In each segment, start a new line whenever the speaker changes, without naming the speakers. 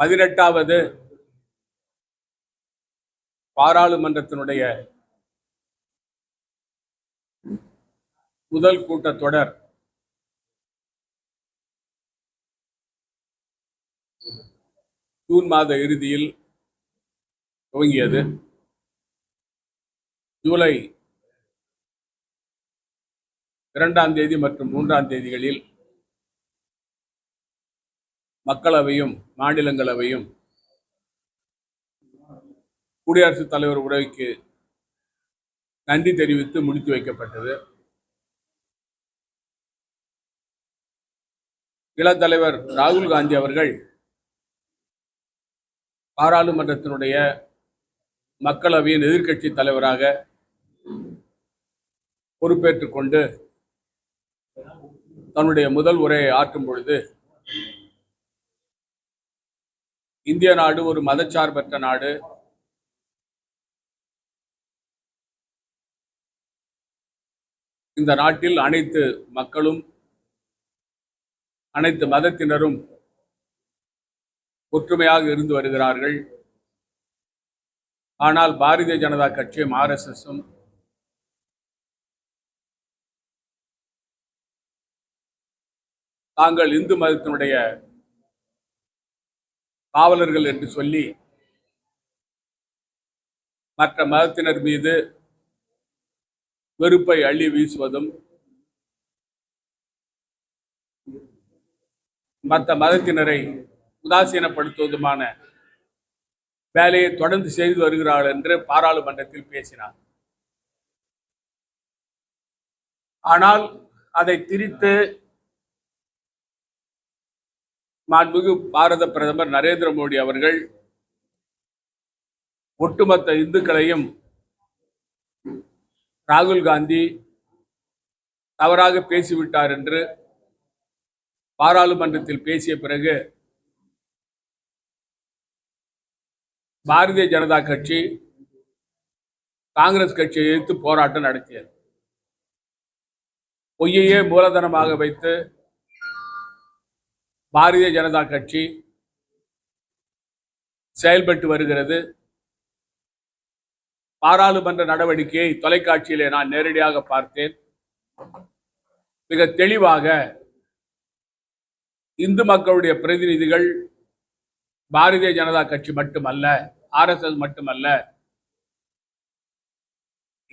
பதினெட்டாவது பாராளுமன்றத்தினுடைய முதல் கூட்டத்தொடர். ஜூன் மாத இறுதியில் துவங்கியது. ஜூலை இரண்டாம் தேதி மற்றும் மூன்றாம் தேதிகளில் மக்களவையும் மாநிலங்களவையும் குடியரசுத் தலைவர் உரைக்கு நன்றி தெரிவித்து முடித்து வைக்கப்பட்டது. இளத்தலைவர் ராகுல் காந்தி அவர்கள் பாராளுமன்றத்தினுடைய மக்களவையின் எதிர்க்கட்சி தலைவராக பொறுப்பேற்றுக் கொண்டு தன்னுடைய முதல் உரையை ஆற்றும் பொழுது இந்திய நாடு ஒரு மதச்சார்பற்ற நாடு. இந்த நாட்டில் அனைத்து மக்களும் அனைத்து மதத்தினரும் ஒற்றுமையாக இருந்து வருகிறார்கள். ஆனால் பாரதிய ஜனதா கட்சியும் ஆர்எஸ்எஸும் தாங்கள் இந்து மதத்தினுடைய காவலர்கள் என்று சொல்லி மற்ற மதத்தினர் மீது வெறுப்பை அள்ளி வீசுவதும் மற்ற மதத்தினரை உதாசீனப்படுத்துவதுமான வேலையை தொடர்ந்து செய்து வருகிறார்கள் என்று பாராளுமன்றத்தில் பேசினார். ஆனால் அதை திரித்து மாண்புமிகு பாரத பிரதமர் நரேந்திர மோடி அவர்கள் ஒட்டுமொத்த இந்துக்களையும் ராகுல் காந்தி தவறாக பேசிவிட்டார் என்று பாராளுமன்றத்தில் பேசிய பிறகு பாரதிய ஜனதா கட்சி காங்கிரஸ் கட்சியை எதிர்த்து போராட்டம் நடத்தியது. பொய்யையே மூலதனமாக வைத்து பாரதிய ஜனதா கட்சி செயல்பட்டு வருகிறது. பாராளுமன்ற நடவடிக்கையை தொலைக்காட்சியிலே நான் நேரடியாக பார்த்தேன். மிக தெளிவாக இந்து மக்களுடைய பிரதிநிதிகள் பாரதிய ஜனதா கட்சி மட்டுமல்ல ஆர்எஸ்எஸ் மட்டுமல்ல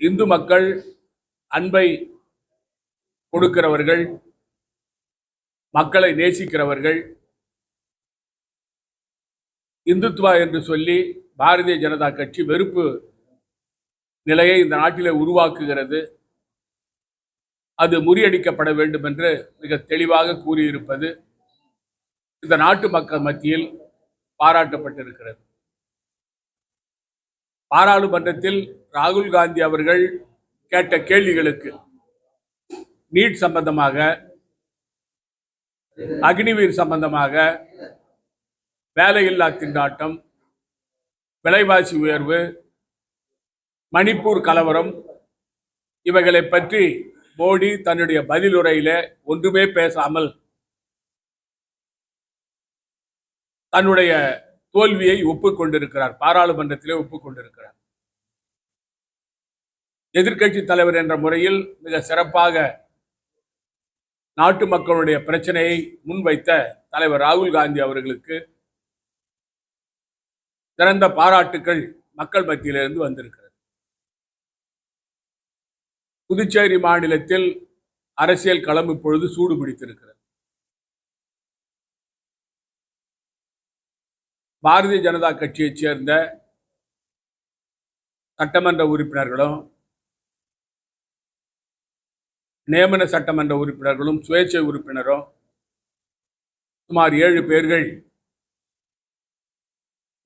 இந்து மக்கள் அன்பை கொடுக்கிறவர்கள் மக்களை நேசிக்கிறவர்கள் இந்துத்வா என்று சொல்லி பாரதிய ஜனதா கட்சி வெறுப்பு நிலையை இந்த நாட்டிலே உருவாக்குகிறது. அது முறியடிக்கப்பட வேண்டும் என்று மிக தெளிவாக கூறியிருப்பது இந்த நாட்டு மக்கள் மத்தியில் பாராட்டப்பட்டிருக்கிறது. பாராளுமன்றத்தில் ராகுல் காந்தி அவர்கள் கேட்ட கேள்விகளுக்கு நீட் சம்பந்தமாக அக்னிவீர் சம்பந்தமாக வேலையில்லா திண்டாட்டம் விலைவாசி உயர்வு மணிப்பூர் கலவரம் இவைகளை பற்றி மோடி தன்னுடைய பதிலுரையில ஒன்றுமே பேசாமல் தன்னுடைய தோல்வியை ஒப்புக்கொண்டிருக்கிறார் பாராளுமன்றத்திலே ஒப்புக்கொண்டிருக்கிறார். எதிர்க்கட்சி தலைவர் என்ற முறையில் மிக சிறப்பாக நாட்டு மக்களுடைய பிரச்சனையை முன்வைத்த தலைவர் ராகுல் காந்தி அவர்களுக்கு சிறந்த பாராட்டுக்கள் மக்கள் மத்தியிலிருந்து வந்திருக்கிறது. புதுச்சேரி மாநிலத்தில் அரசியல் களம் இப்பொழுது சூடு பிடித்திருக்கிறது. பாரதிய ஜனதா கட்சியைச் சேர்ந்த சட்டமன்ற உறுப்பினர்களும் நியமன சட்டமன்ற உறுப்பினர்களும் சுயேட்சை உறுப்பினரும் சுமார் ஏழு பேர்கள்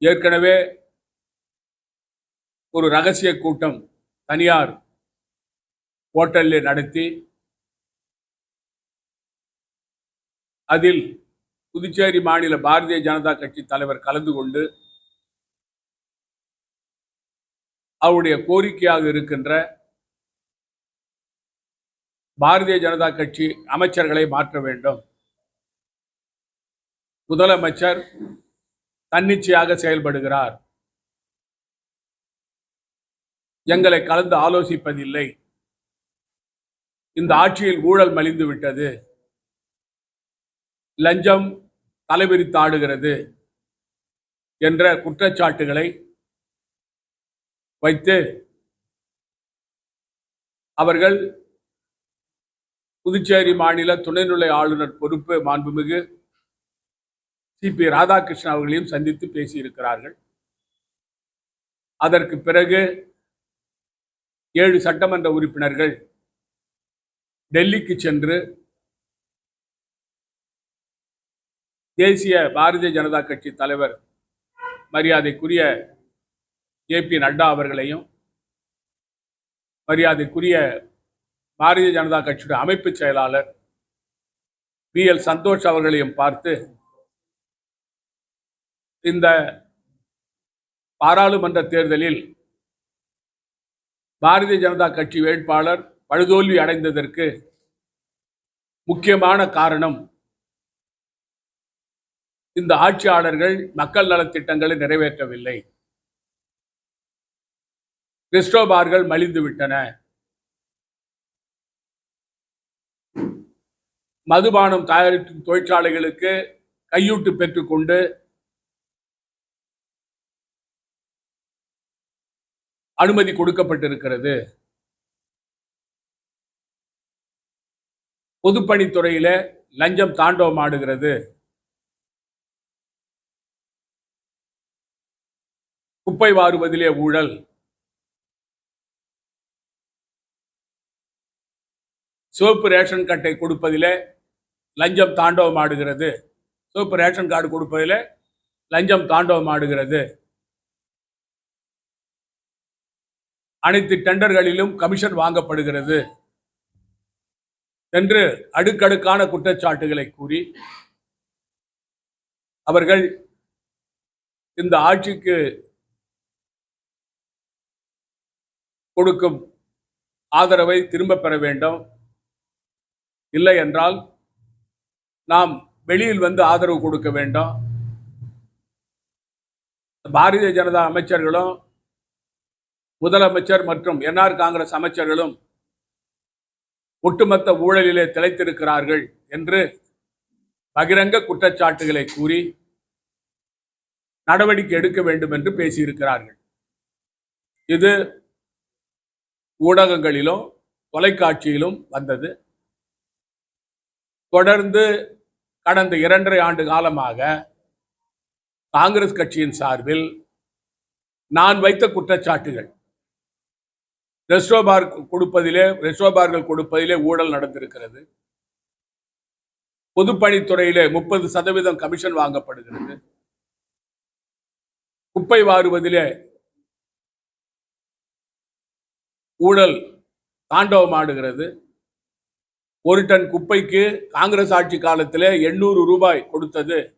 ஏற்கனவே ஒரு ரகசிய கூட்டம் தனியார் ஹோட்டலில் நடத்தி அதில் புதுச்சேரி மாநில பாரதிய ஜனதா கட்சி தலைவர் கலந்து கொண்டு அவருடைய கோரிக்கையாக இருக்கின்ற பாரதிய ஜனதா கட்சி அமைச்சர்களை மாற்ற வேண்டும். முதலமைச்சர் தன்னிச்சையாக செயல்படுகிறார். எங்களை கலந்து ஆலோசிப்பதில்லை. இந்த ஆட்சியில் ஊழல் மலிந்து விட்டது. லஞ்சம் தலைவிரித்தாடுகிறது என்ற குற்றச்சாட்டுகளை வைத்து அவர்கள் புதுச்சேரி மாநில துணைநிலை ஆளுநர் பொறுப்பு மாண்புமிகு சிபி ராதாகிருஷ்ணன் அவர்களையும் சந்தித்து பேசியிருக்கிறார்கள். அதற்கு பிறகு ஏழு சட்டமன்ற உறுப்பினர்கள் டெல்லிக்கு சென்று தேசிய பாரதிய ஜனதா கட்சி தலைவர் மரியாதைக்குரிய ஜே பி நட்டா அவர்களையும் மரியாதைக்குரிய பாரதிய ஜனதா கட்சியுடைய அமைப்பு செயலாளர் பி எல் சந்தோஷ் அவர்களையும் பார்த்து இந்த பாராளுமன்ற தேர்தலில் பாரதிய ஜனதா கட்சி வேட்பாளர் பழுதோல்வி அடைந்ததற்கு முக்கியமான காரணம் இந்த ஆட்சியாளர்கள் மக்கள் நலத்திட்டங்களை நிறைவேற்றவில்லை. கிறிஸ்டோபார்கள் மலிந்து விட்டன மதுபானம் தயாரிக்கும் தொழிற்சாலைகளுக்கு கையூட்டு பெற்றுக்கொண்டு அனுமதி கொடுக்கப்பட்டிருக்கிறது. பொதுப்பணித்துறையில லஞ்சம் தாண்டவம் ஆடுகிறது. குப்பை வாருவதிலே ஊழல். சிவப்பு ரேஷன் கட்டை கொடுப்பதிலே லஞ்சம் தாண்டவம் ஆடுகிறது சிவப்பு ரேஷன் கார்டு கொடுப்பதில் லஞ்சம் தாண்டவம் ஆடுகிறது அனைத்து டெண்டர்களிலும் கமிஷன் வாங்கப்படுகிறது. என்று அடுக்கடுக்கான குற்றச்சாட்டுகளை கூறி அவர்கள் இந்த ஆட்சிக்கு கொடுக்கும் ஆதரவை திரும்ப பெற வேண்டும். இல்லை என்றால் நாம் வெளியில் வந்து ஆதரவு கொடுக்க வேண்டும். பாரதிய ஜனதா அமைச்சர்களும் முதலமைச்சர் மற்றும் என்ஆர் காங்கிரஸ் அமைச்சர்களும் ஒட்டுமொத்த ஊழலிலே திளைத்திருக்கிறார்கள் என்று பகிரங்க குற்றச்சாட்டுகளை கூறி நடவடிக்கை எடுக்க வேண்டும் என்று பேசியிருக்கிறார்கள். இது ஊடகங்களிலும் தொலைக்காட்சியிலும் வந்தது. தொடர்ந்து கடந்த இரண்டரை ஆண்டு காலமாக காங்கிரஸ் கட்சியின் சார்பில் நான் வைத்த குற்றச்சாட்டுகள். ரெஸ்டோபார் கொடுப்பதிலே ரெஸ்டோபார்கள் கொடுப்பதிலே ஊழல் நடந்திருக்கிறது. பொதுப்பணித்துறையிலே முப்பது சதவீதம் கமிஷன் வாங்கப்படுகிறது. குப்பை வாருவதிலே ஊழல் தாண்டவமாடுகிறது. ஒரு டன் குப்பைக்கு காங்கிரஸ் ஆட்சி காலத்திலே எண்ணூறு ரூபாய் கொடுத்தது.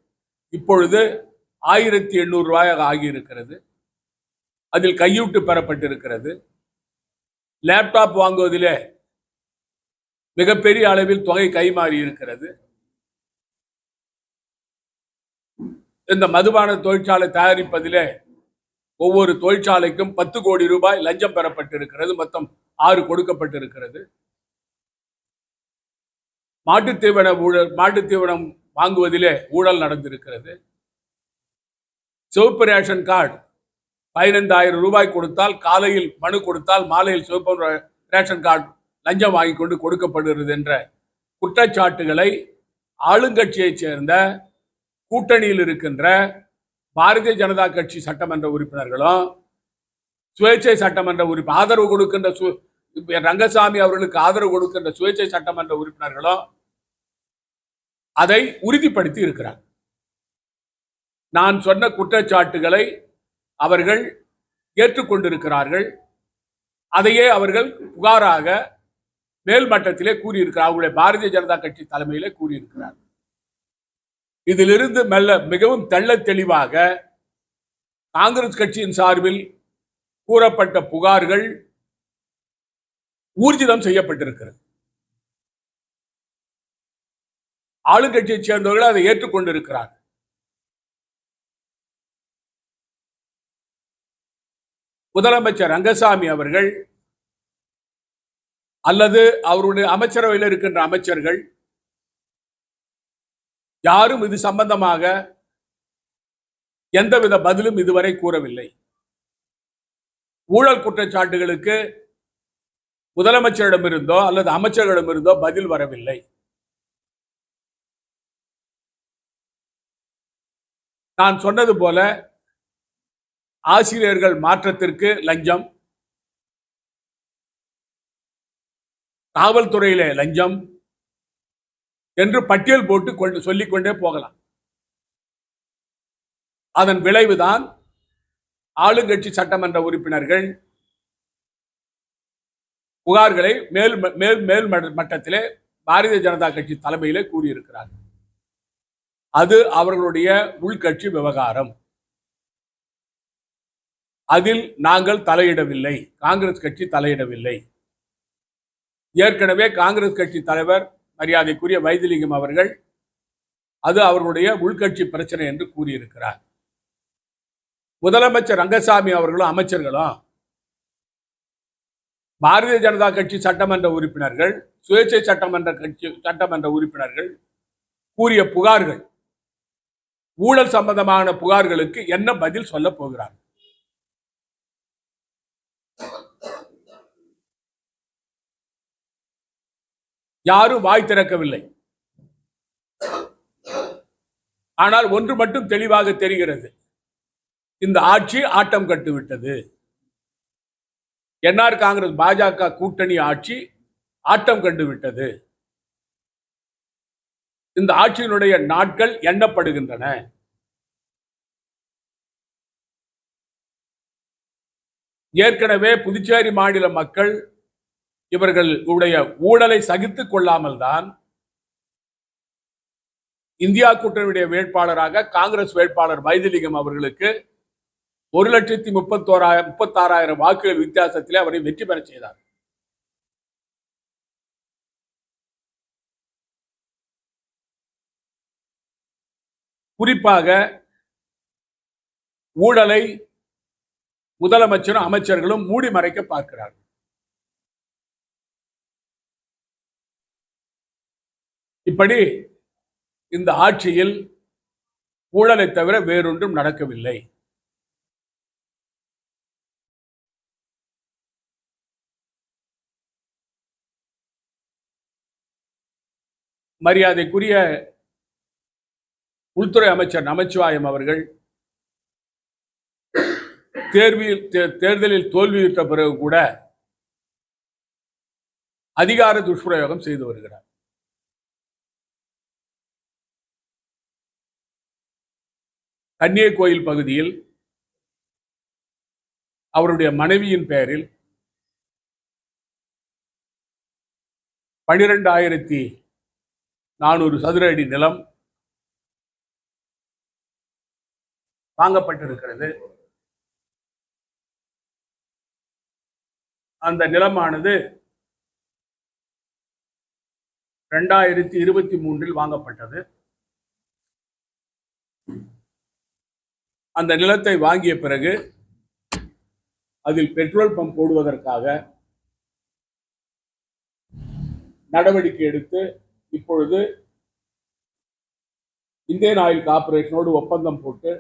இப்பொழுது ஆயிரத்தி எண்ணூறு ரூபாயாக ஆகியிருக்கிறது. அதில் கையூட்டு பெறப்பட்டிருக்கிறது. லேப்டாப் வாங்குவதிலே மிகப்பெரிய அளவில் தொகை கைமாறி இருக்கிறது. இந்த மதுபான தொழிற்சாலை தயாரிப்பதிலே ஒவ்வொரு தொழிற்சாலைக்கும் பத்து கோடி ரூபாய் லஞ்சம் பெறப்பட்டிருக்கிறது. மொத்தம் ஆறு கொடுக்கப்பட்டிருக்கிறது. மாட்டு தீவன ஊழல் மாட்டு தீவனம் வாங்குவதிலே ஊழல் நடந்திருக்கிறது. சிவப்பு ரேஷன் கார்டு பதினைந்தாயிரம் ரூபாய் கொடுத்தால் காலையில் மனு கொடுத்தால் மாலையில் சிவப்பு ரே- ரேஷன் கார்டு லஞ்சம் வாங்கி கொண்டு கொடுக்கப்படுகிறது என்ற குற்றச்சாட்டுகளை ஆளுங்கட்சியைச் சேர்ந்த கூட்டணியில் இருக்கின்ற பாரதிய ஜனதா கட்சி சட்டமன்ற உறுப்பினர்களும் சுயேட்சை சட்டமன்ற உறுப்பினர் ஆதரவு கொடுக்கின்ற சு- ரங்கசாமி அவர்களுக்கு ஆதரவு கொடுக்கின்ற சுயேட்சை சட்டமன்ற உறுப்பினர்களும் அதை உறுதிப்படுத்தி இருக்கிறார். நான் சொன்ன குற்றச்சாட்டுகளை அவர்கள் ஏற்றுக்கொண்டிருக்கிறார்கள். அதையே அவர்கள் புகாராக மேல் மட்டத்திலே கூறியிருக்கிறார். அவர்களுடைய பாரதிய ஜனதா கட்சி தலைமையிலே கூறியிருக்கிறார். இதிலிருந்து மெல்ல மிகவும் தெள்ள தெளிவாக காங்கிரஸ் கட்சியின் சார்பில் கூறப்பட்ட புகார்கள் ஊர்ஜிதம் செய்யப்பட்டிருக்கிறது. ஆளுங்கட்சியை சேர்ந்தவர்கள் அதை ஏற்றுக்கொண்டிருக்கிறார்கள். முதலமைச்சர் ரங்கசாமி அவர்கள் அல்லது அவருடைய அமைச்சரவையில் இருக்கின்ற அமைச்சர்கள் யாரும் இது சம்பந்தமாக எந்தவித பதிலும் இதுவரை கூறவில்லை. ஊழல் குற்றச்சாட்டுகளுக்கு முதலமைச்சரிடமிருந்தோ அல்லது அமைச்சர்களிடமிருந்தோ பதில் வரவில்லை. நான் சொன்னது போல ஆசிரியர்கள் மாற்றத்திற்கு லஞ்சம் காவல்துறையிலே லஞ்சம் என்று பட்டியல் போட்டு கொண்டு சொல்லிக்கொண்டே போகலாம். அதன் விளைவுதான் ஆளுங்கட்சி சட்டமன்ற உறுப்பினர்கள் புகார்களை மேல் மேல் மேல் மட்டத்திலே பாரதிய ஜனதா கட்சி தலைமையிலே கூறியிருக்கிறார்கள். அது அவர்களுடைய உள்கட்சி விவகாரம். அதில் நாங்கள் தலையிடவில்லை. காங்கிரஸ் கட்சி தலையிடவில்லை. ஏற்கனவே காங்கிரஸ் கட்சி தலைவர் மரியாதைக்குரிய வைத்திலிங்கம் அவர்கள் அது அவர்களுடைய உள்கட்சி பிரச்சனை என்று கூறியிருக்கிறார். முதலமைச்சர் ரங்கசாமி அவர்களும் அமைச்சர்களும் பாரதிய ஜனதா கட்சி சட்டமன்ற உறுப்பினர்கள் சுயேட்சை சட்டமன்ற கட்சி சட்டமன்ற உறுப்பினர்கள் கூறிய புகார்கள் ஊழல் சம்பந்தமான புகார்களுக்கு என்ன பதில் சொல்ல போகிறார்? யாரும் வாய் திறக்கவில்லை. ஆனால் ஒன்று மட்டும் தெளிவாக தெரிகிறது. இந்த ஆட்சி ஆட்டம் கட்டுவிட்டது என்ஆர் காங்கிரஸ் பாஜக கூட்டணி ஆட்சி ஆட்டம் கண்டுவிட்டது இந்த ஆட்சியினுடைய நாட்கள் எண்ணப்படுகின்றன. ஏற்கனவே புதுச்சேரி மாநில மக்கள் இவர்களுடைய ஊழலை சகித்துக் கொள்ளாமல் தான் இந்தியா கூட்டணியுடைய வேட்பாளராக காங்கிரஸ் வேட்பாளர் வைத்திலிங்கம் அவர்களுக்கு ஒரு லட்சத்தி முப்பத்தோராயிரம் முப்பத்தாறாயிரம் வாக்குகள் வித்தியாசத்தில் அவரை வெற்றி பெற செய்தார். குறிப்பாக ஊழலை முதலமைச்சரும் அமைச்சர்களும் மூடி மறைக்க பார்க்கிறார்கள். இப்படி இந்த ஆட்சியில் ஊழலை தவிர வேறொன்றும் நடக்கவில்லை. மரியாதைக்குரிய உள்துறை அமைச்சர் நமச்சிவாயம் அவர்கள் தேர்வில் தேர்தலில் தோல்வியுற்ற பிறகு கூட அதிகார துஷ்பிரயோகம் செய்து வருகிறார். கன்னிய கோயில் பகுதியில் அவருடைய மனைவியின் பெயரில் பனிரெண்டாயிரத்தி நானூறு சதுர அடி நிலம் வாங்கப்பட்டிருக்கிறது அந்த நிலமானது ரெண்டாயிரத்தி இருபத்தி மூன்றில் வாங்கப்பட்டது. அந்த நிலத்தை வாங்கிய பிறகு அதில் பெட்ரோல் பம்ப் போடுவதற்காக நடவடிக்கை எடுத்து இப்பொழுது இந்தியன் ஆயில் கார்பரேஷனோடு ஒப்பந்தம் போட்டு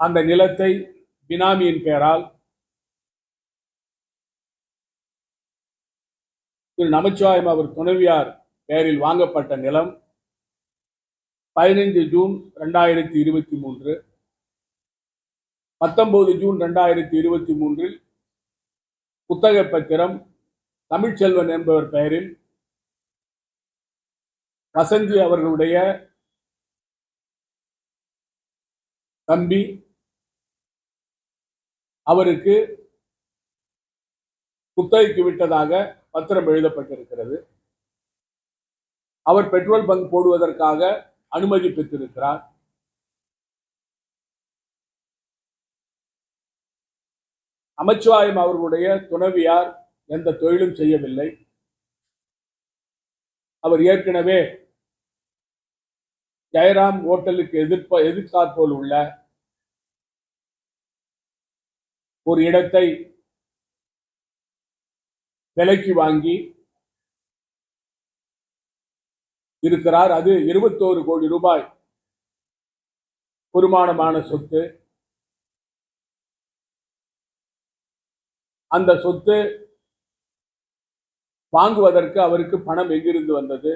அந்த நிலத்தை பினாமியின் பெயரால் திரு நமச்சிவாயம் அவர் துணைவியார் பெயரில் வாங்கப்பட்ட நிலம் பதினைந்து ஜூன் ரெண்டாயிரத்தி இருபத்தி மூன்று பத்தொன்பது ஜூன் ரெண்டாயிரத்தி இருபத்தி மூன்றில் புத்தக பத்திரம் தமிழ்ச்செல்வன் என்பவர் பெயரில் வசந்தி அவர்களுடைய தம்பி அவருக்கு குத்தகைக்கு விட்டதாக பத்திரம் எழுதப்பட்டிருக்கிறது. அவர் பெட்ரோல் பங்க் போடுவதற்காக அனுமதி பெற்றிருக்கிறார். அமைச்சுவாயம் அவர்களுடைய துணைவியார் எந்த தொழிலும் செய்யவில்லை. அவர் ஏற்கனவே ஜெயராம் ஓட்டலுக்கு எதிர்ப்ப எதிர்த்தாற்போல் உள்ள ஒரு இடத்தை விலைக்கு வாங்கி இருக்கிறார். அது இருபத்தோரு கோடி ரூபாய் பொருமானமான சொத்து. அந்த சொத்து வாங்குவதற்கு அவருக்கு பணம் எங்கிருந்து வந்தது?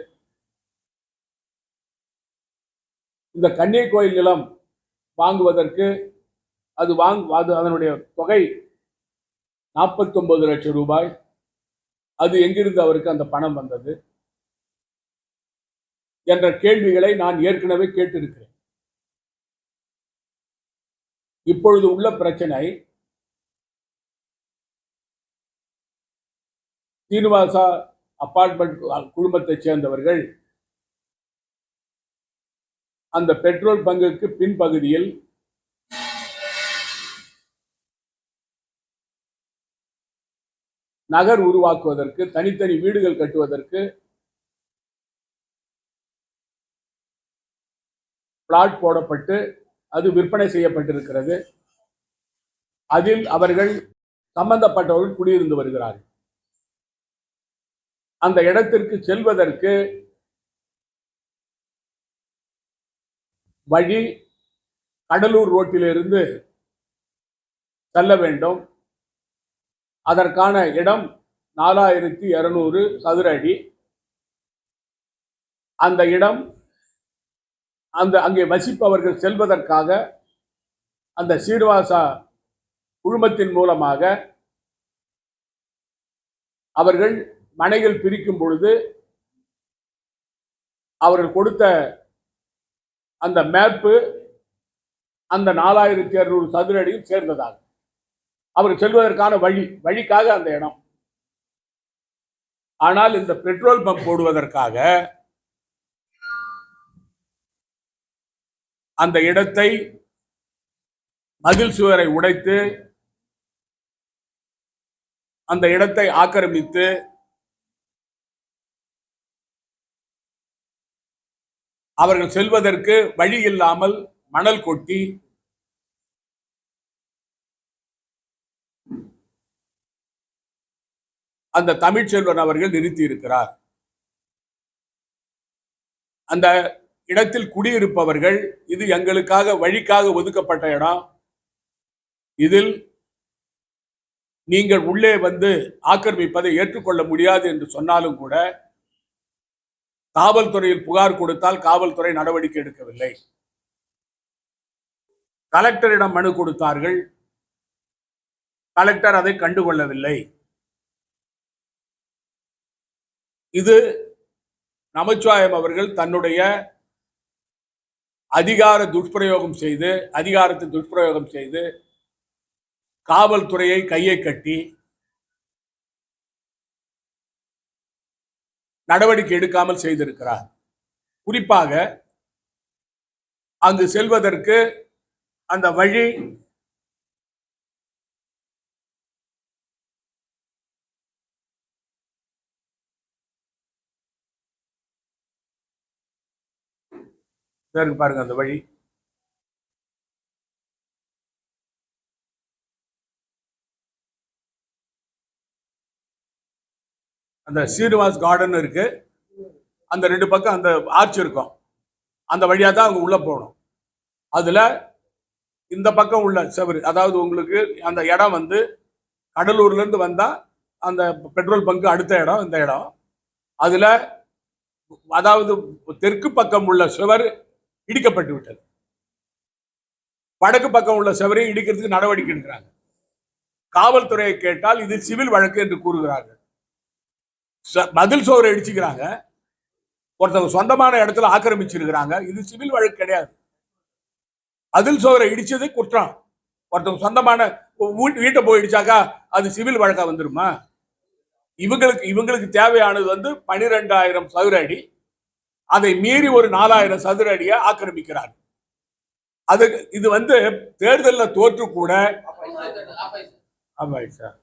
இந்த கன்னியை கோயில் நிலம் வாங்குவதற்கு அது வாங் அது அதனுடைய தொகை 49 லட்சம் ரூபாய். அது எங்கிருந்து அவருக்கு அந்த பணம் வந்தது? என்ற கேள்விகளை நான் ஏற்கனவே கேட்டிருக்கிறேன். இப்பொழுது உள்ள பிரச்சனை சீனிவாசா அப்பார்ட்மெண்ட் குடும்பத்தைச் சேர்ந்தவர்கள் அந்த பெட்ரோல் பங்குக்கு பின்பகுதியில் நகர் உருவாக்குவதற்கு தனித்தனி வீடுகள் கட்டுவதற்கு பிளாட் போடப்பட்டு அது விற்பனை செய்யப்பட்டிருக்கிறது. அதில் அவர்கள் சம்பந்தப்பட்டவர்கள் குடியிருந்து வருகிறார்கள். அந்த இடத்திற்கு செல்வதற்கு வழி கடலூர் ரோட்டிலிருந்து செல்ல வேண்டும். அதற்கான இடம் நாலாயிரத்தி இரநூறு சதுர அடி. அந்த இடம் அந்த அங்கே வசிப்பவர்கள் செல்வதற்காக அந்த சீனிவாசா குழுமத்தின் மூலமாக அவர்கள் மனைகள் பிரிக்கும் பொழுது அவர்கள் கொடுத்த அந்த மேப்பு அந்த நாலாயிரத்தி இரநூறு சதுர அடியில் சேர்ந்ததாக அவர் செல்வதற்கான வழி வழிக்காக அந்த இடம். ஆனால் இந்த பெட்ரோல் பம்ப் போடுவதற்காக அந்த இடத்தை மதில் சுவரை உடைத்து அந்த இடத்தை ஆக்கிரமித்து அவர்கள் செல்வதற்கு வழி இல்லாமல் மணல் கொட்டி அந்த தமிழ்ச்செல்வன் அவர்கள் நிறுத்தி இருக்கிறார் அந்த இடத்தில் குடியிருப்பவர்கள் இது எங்களுக்காக வழிக்காக ஒதுக்கப்பட்ட இடம். இதில் நீங்கள் உள்ளே வந்து ஆக்கிரமிப்பதை ஏற்றுக்கொள்ள முடியாது என்று சொன்னாலும் கூட காவல்துறையில் புகார் கொடுத்தால் காவல்துறை நடவடிக்கை எடுக்கவில்லை. கலெக்டரிடம் மனு கொடுத்தார்கள். கலெக்டர் அதை கண்டுகொள்ளவில்லை. இது நமச்சிவாயம் அவர்கள் தன்னுடைய அதிகார துஷ்பிரயோகம் செய்து அதிகாரத்தை துஷ்பிரயோகம் செய்து காவல்துறையை கையை கட்டி நடவடிக்கை எடுக்காமல் செய்திருக்கிறார். குறிப்பாக அங்கு செல்வதற்கு அந்த வழி இருக்கு பாருங்க அந்த வழி. அந்த ஸ்ரீனிவாஸ் கார்டன் இருக்கு. அந்த ரெண்டு பக்கம் அந்த ஆர்ச் இருக்கும். அந்த வழியாக தான் அவங்க உள்ளே போகணும். அதில் இந்த பக்கம் உள்ள செவரு அதாவது உங்களுக்கு அந்த இடம் வந்து கடலூர்லேருந்து வந்தால் அந்த பெட்ரோல் பங்கு அடுத்த இடம் இந்த இடம். அதில் அதாவது தெற்கு பக்கம் உள்ள சுவர் இடிக்கப்பட்டு விட்டது. வடக்கு பக்கம் உள்ள சுவரையும் இடிக்கிறதுக்கு நடவடிக்கை எடுக்கிறாங்க. காவல்துறையை கேட்டால் இது சிவில் வழக்கு என்று கூறுகிறார்கள். ச- பதில் சோரை அடிச்சுக்கிறாங்க ஒருத்தவங்க சொந்தமான இடத்துல ஆக்கிரமிச்சிருக்கிறாங்க. இது சிவில் வழக்கு கிடையாது. அதில் சோரை இடிச்சது குற்றம். ஒருத்தவங்க சொந்தமான வீட்டை போய் இடிச்சாக்கா அது சிவில் வழக்கா வந்துருமா? இவங்களுக்கு இவங்களுக்கு தேவையானது வந்து பனிரெண்டாயிரம் சதுர அடி அதை மீறி ஒரு நாலாயிரம் சதுர அடியை ஆக்கிரமிக்கிறார் அது இது வந்து தேர்தலில் தோற்று கூட சார்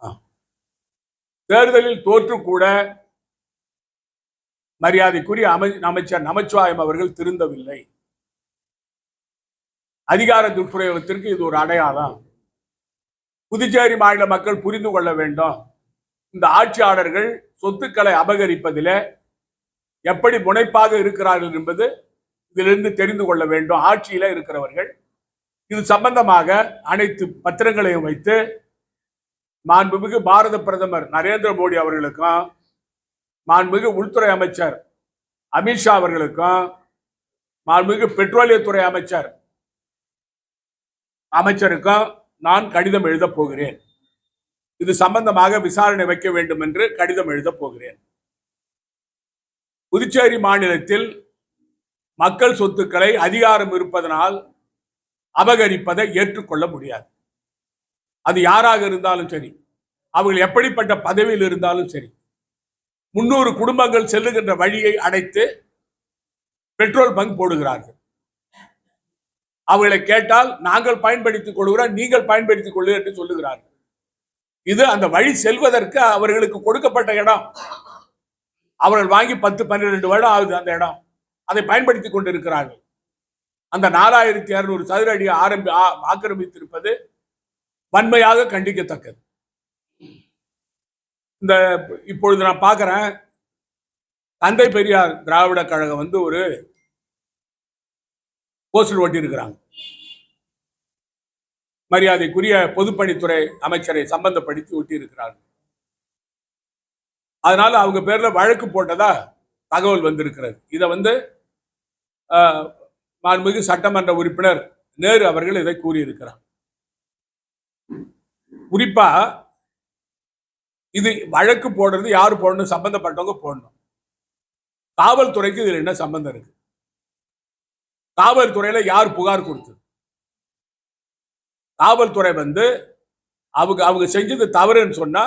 ஆ. தேர்தலில் தோற்று கூட மரியாதைக்குரிய அமை அமைச்சர் நமச்சிவாயம் அவர்கள் திருந்தவில்லை. அதிகார துஷ்பிரயோகத்திற்கு இது ஒரு அடையாளம். புதுச்சேரி மாநில மக்கள் புரிந்து கொள்ள வேண்டும். இந்த ஆட்சியாளர்கள் சொத்துக்களை அபகரிப்பதிலே எப்படி முனைப்பாக இருக்கிறார்கள் என்பது இதிலிருந்து தெரிந்து கொள்ள வேண்டும். ஆட்சியில் இருக்கிறவர்கள் இது சம்பந்தமாக அனைத்து பத்திரங்களையும் வைத்து மாண்புமிகு பாரத பிரதமர் நரேந்திர மோடி அவர்களுக்கும் மாண்புமிகு உள்துறை அமைச்சர் அமித்ஷா அவர்களுக்கும் மாண்புமிகு பெட்ரோலியத்துறை அமைச்சர் அமைச்சருக்கும் நான் கடிதம் எழுதப் போகிறேன். இது சம்பந்தமாக விசாரணை வைக்க வேண்டும் என்று கடிதம் எழுதப் போகிறேன். புதுச்சேரி மாநிலத்தில் மக்கள் சொத்துக்களை அதிகாரம் இருப்பதனால் அபகரிப்பதை ஏற்றுக்கொள்ள முடியாது. அது யாராக இருந்தாலும் சரி அவர்கள் எப்படிப்பட்ட பதவியில் இருந்தாலும் சரி முன்னூறு குடும்பங்கள் செல்லுகின்ற வழியை அடைத்து பெட்ரோல் பங்க் போடுகிறார்கள். அவர்களை கேட்டால் நாங்கள் பயன்படுத்திக் கொள்கிறோம் நீங்கள் பயன்படுத்திக் கொள்ளு என்று சொல்லுகிறார்கள். இது அந்த வழி செல்வதற்கு அவர்களுக்கு கொடுக்கப்பட்ட இடம். அவர்கள் வாங்கி பத்து பன்னிரெண்டு வருடம் ஆகுது அந்த இடம். அதை பயன்படுத்தி கொண்டிருக்கிறார்கள். அந்த நாலாயிரத்தி இருநூறு சதுர அடி ஆரம்பி ஆக்கிரமித்திருப்பது வன்மையாக கண்டிக்கத்தக்கது. இந்த இப்பொழுது நான் பார்க்குறேன். தந்தை பெரியார் திராவிட கழகம் வந்து ஒரு போஸ்டர் ஒட்டியிருக்கிறாங்க. மரியாதைக்குரிய பொதுப்பணித்துறை அமைச்சரை சம்பந்தப்படுத்தி ஒட்டியிருக்கிறார்கள். அதனால அவங்க பேர்ல வழக்கு போட்டதா தகவல் வந்திருக்கிறது. இதை வந்து மாண்புமிகு சட்டமன்ற உறுப்பினர் நேரு அவர்கள் இதை கூறியிருக்கிறார். குறிப்பா இது வழக்கு போடுறது யார் போடணும் சம்பந்தப்பட்டவங்க போடணும். காவல்துறைக்கு இதில் என்ன சம்பந்தம் இருக்கு? காவல்துறையில யார் புகார் கொடுத்தது? காவல்துறை வந்து அவங்க அவங்க செஞ்சது தவறுன்னு சொன்னா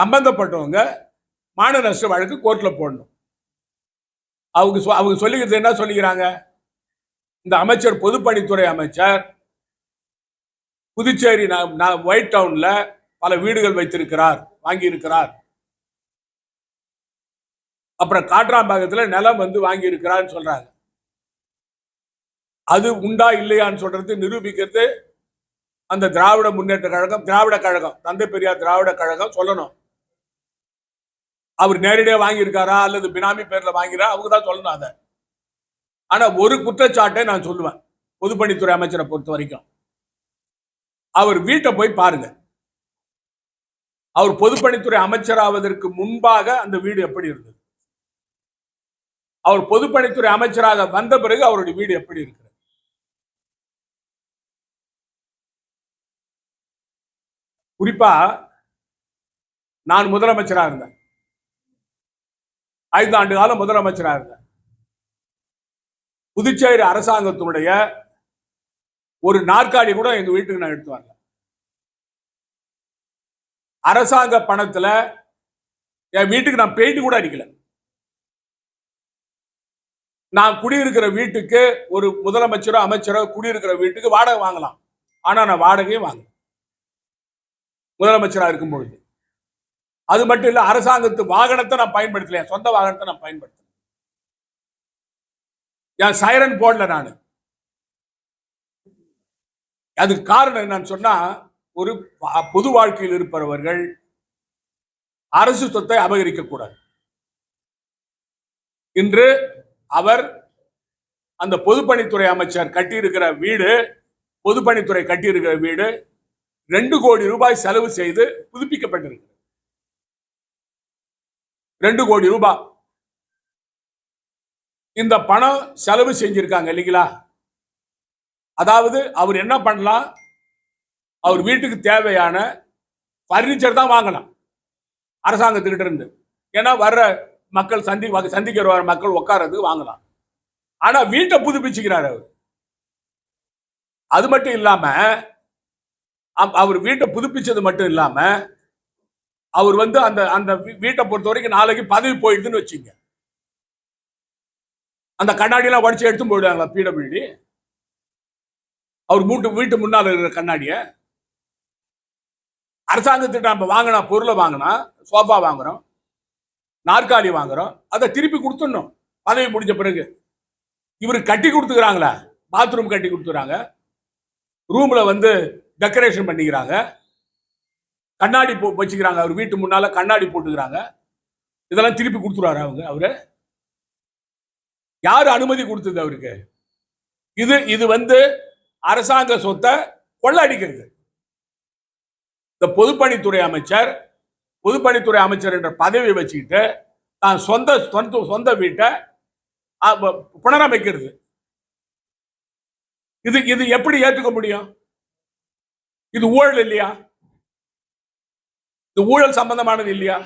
சம்பந்தப்பட்டவங்க மான நஷ்ட வழக்கு கோர்ட்டில் போடணும். அவங்க சொ- அவங்க சொல்லிக்கிறது என்ன சொல்லிக்கிறாங்க? இந்த அமைச்சர் பொதுப்பணித்துறை அமைச்சர் புதுச்சேரி நான் ஒயிட் டவுன்ல பல வீடுகள் வைத்திருக்கிறார் வாங்கியிருக்கிறார். அப்புறம் காட்ராம்பாக்கத்துல நிலம் வந்து வாங்கியிருக்கிறான்னு சொல்கிறாங்க சொல்றாங்க. அது உண்டா இல்லையான்னு சொல்றது நிரூபிக்கிறது அந்த திராவிட முன்னேற்ற கழகம் திராவிட கழகம் தந்தை பெரியார் திராவிட கழகம் சொல்லணும். அவர் நேரடியா வாங்கியிருக்காரா அல்லது பினாமி பேர்ல வாங்கிறா அவங்க தான் சொல்லணும் அதை. ஆனா ஒரு குற்றச்சாட்டை நான் சொல்லுவேன். பொதுப்பணித்துறை அமைச்சரை பொறுத்த வரைக்கும். அவர் வீட்டை போய் பாருங்க. அவர் பொதுப்பணித்துறை அமைச்சராவதற்கு முன்பாக அந்த வீடு எப்படி இருந்தது? அவர் பொதுப்பணித்துறை அமைச்சராக வந்த பிறகு அவருடைய வீடு எப்படி இருக்கிறது? குறிப்பா நான் முதலமைச்சரா இருந்தேன். ஐந்து ஆண்டு காலம் முதலமைச்சரா இருந்தேன் புதுச்சேரி அரசாங்கத்தினுடைய ஒரு நாற்காலி கூட எங்க வீட்டுக்கு நான் எடுத்து வரல. அரசாங்க பணத்துல என் வீட்டுக்கு நான் பெயிண்ட் கூட அடிக்கல. நான் குடியிருக்கிற வீட்டுக்கு ஒரு முதலமைச்சரோ அமைச்சரோ குடியிருக்கிற வீட்டுக்கு வாடகை வாங்கலாம். ஆனா நான் வாடகையும் வாங்க முதலமைச்சரா இருக்கும் பொழுது. அது மட்டும் இல்ல அரசாங்கத்து வாகனத்தை நான் பயன்படுத்தல. என் சொந்த வாகனத்தை நான் பயன்படுத்தல. என் சைரன் போடல நான். அதுக்கு காரணம் என்னன்னு சொன்னா ஒரு பொது வாழ்க்கையில் இருப்பவர்கள் அரசு சொத்தை அபகரிக்க கூடாது. இன்று அவர் அந்த பொதுப்பணித்துறை அமைச்சர் கட்டியிருக்கிற வீடு பொதுப்பணித்துறை கட்டியிருக்கிற வீடு ரெண்டு கோடி ரூபாய் செலவு செய்து புதுப்பிக்கப்பட்டிருக்கு ரெண்டு கோடி ரூபாய் இந்த பணம் செலவு செஞ்சிருக்காங்க இல்லைங்களா? அதாவது அவர் என்ன பண்ணலாம்? அவர் வீட்டுக்கு தேவையான பர்னிச்சர் தான் வாங்கலாம் அரசாங்கத்துக்கிட்ட இருந்து. ஏன்னா வர்ற மக்கள் சந்தி சந்திக்கிற வர மக்கள் உட்கார்றதுக்கு வாங்கலாம். ஆனா வீட்டை புதுப்பிச்சுக்கிறார் அவர். அது மட்டும் இல்லாம அவர் வீட்டை புதுப்பிச்சது மட்டும் இல்லாம அவர் வந்து அந்த அந்த வீ- வீட்டை பொறுத்த வரைக்கும் நாளைக்கு பதவி போயிடுதுன்னு வச்சுங்க. அந்த கண்ணாடியெல்லாம் உடச்சி எடுத்து போயிடுவாங்களா பிடபிள்யூடி அவர் மூட்டு வீட்டு முன்னால் இருக்கிற கண்ணாடியை. அரசாங்கத்திட்ட நம்ம வாங்கினா பொருளை வாங்கினா சோஃபா வாங்குறோம் நாற்காலி வாங்குறோம் அதை திருப்பி கொடுத்துடணும். பதவி முடிஞ்ச பிறகு. இவருக்கு கட்டி கொடுத்துக்கிறாங்களா பாத்ரூம் கட்டி கொடுத்துறாங்க ரூமில் வந்து டெக்கரேஷன் பண்ணிக்கிறாங்க. கண்ணாடி போ வச்சுக்கிறாங்க. அவர் வீட்டு முன்னால கண்ணாடி போட்டுக்கிறாங்க. இதெல்லாம் திருப்பி கொடுத்துருவாரு அவங்க? அவரு? யார் அனுமதி கொடுத்தது அவருக்கு? இது இது வந்து அரசாங்க சொத்தை கொள்ளடிக்கிறது. இந்த பொதுப்பணித்துறை அமைச்சர் பொதுப்பணித்துறை அமைச்சர் என்ற பதவி வச்சுக்கிட்டு தான் சொந்த சொந்த சொந்த வீட்டை புனரமைக்கிறது. இது இது எப்படி ஏற்றுக்க முடியும்? இது ஊழல் இல்லையா? இந்த ஊழல் சம்பந்தமானது இல்லையா?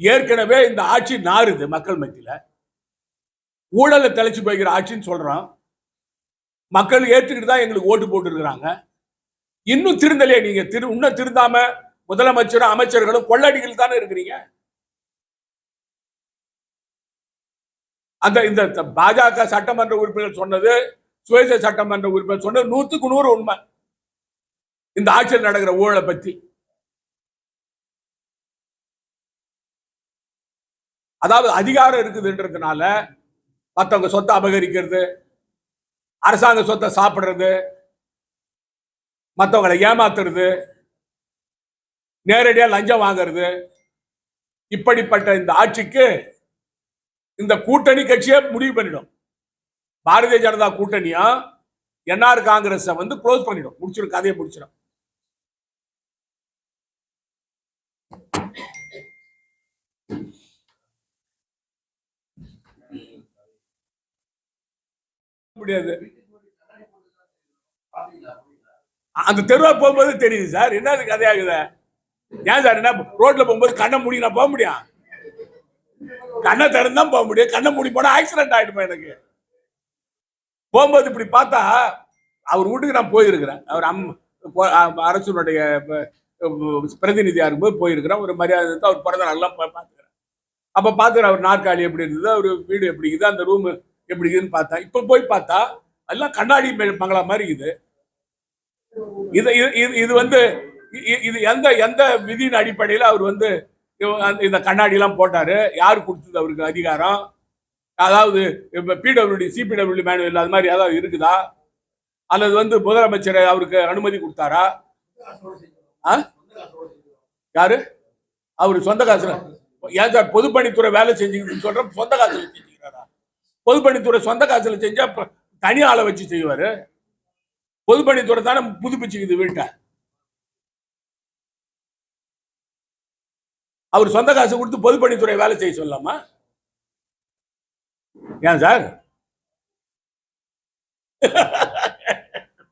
ஏற்கனவே இந்த ஆட்சி நாறுது மக்கள் மத்தியில. ஊழலை தெளிச்சு போய்க்கிற ஆட்சின்னு சொல்றோம். மக்கள் ஏற்றுக்கிட்டு தான் எங்களுக்கு ஓட்டு போட்டுருக்குறாங்க. இன்னும் திருந்தலையே நீங்க. திரு இன்னும் திருந்தாம முதலமைச்சரும் அமைச்சர்களும் கொள்ளடிகள் தானே இருக்கிறீங்க? அந்த இந்த பாஜக சட்டமன்ற உறுப்பினர் சொன்னது சுயேட்சை சட்டமன்ற உறுப்பினர் சொன்னது நூத்துக்கு நூறு உண்மை. இந்த ஆட்சியில் நடக்கிற ஊழலை பத்தி. அதாவது அதிகாரம் இருக்குதுன்றதுனால மற்றவங்க சொத்தை அபகரிக்கிறது அரசாங்க சொத்தை சாப்பிடுறது மற்றவங்களை ஏமாத்துறது நேரடியாக லஞ்சம் வாங்குறது இப்படிப்பட்ட இந்த ஆட்சிக்கு இந்த கூட்டணி கட்சியே முடிவு பண்ணிடும். பாரதிய ஜனதா கூட்டணியா என்ஆர் காங்கிரஸை வந்து க்ளோஸ் பண்ணிடும். முடிச்சிடும் கதையை முடிச்சிடும். முடியாது. அந்த தெருவா போகும்போது தெரியுது சார். என்ன அது கதையாகுது? ஏன் சார் என்ன ரோட்ல போகும்போது கண்ணை மூடி நான் போக முடியும்? கண்ணை திறந்து தான் போக முடியும். கண்ணை மூடி போனா ஆக்சிடென்ட் ஆயிடுமா எனக்கு? போகும்போது இப்படி பார்த்தா அவர் வீட்டுக்கு நான் போயிருக்கிறேன். அவர் அம் அரசனுடைய பிரதிநிதியாக இருக்கும்போது போயிருக்கிறேன். ஒரு மரியாதை இருந்தா அவர் பிறந்த நாள்லாம் பார்த்துக்கிறேன். அப்போ பார்த்துக்கிறேன் அவர் நாற்காலி எப்படி இருந்தது அவர் வீடு எப்படி இருக்குது அந்த ரூமு எப்படி பார்த்தா இப்ப போய் பார்த்தா எல்லாம் கண்ணாடி மங்களா பங்களா மாதிரி இது இது- இது வந்து இது எந்த எந்த விதியின் அடிப்படையில் அவர் வந்து இந்த கண்ணாடி எல்லாம் போட்டாரு? யார் கொடுத்தது அவருக்கு அதிகாரம்? அதாவது இப்போ பிடபிள்யூடி சிபிடபிள்யூ மேனுவல் அது மாதிரி ஏதாவது இருக்குதா? அல்லது வந்து முதலமைச்சர் அவருக்கு அனுமதி கொடுத்தாரா? ஆ? யாரு? அவரு சொந்த காசுல. ஏன் சார் பொதுப்பணித்துறை வேலை செஞ்சுக்கிட்டு சொல்ற சொந்த காசுல செஞ்சு பொதுப்பணித்துறை சொந்த காசுல செஞ்சா தனி ஆளை வச்சு செய்வாரு. பொதுப்பணித்துறை தானே புதுப்பிச்சுக்குது வீட்டை. அவர் சொந்த காசு கொடுத்து பொதுப்பணித்துறை வேலை செய்ய சொல்லலாமா ஏன் சார்?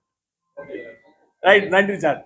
ரைட் நன்றி சார்.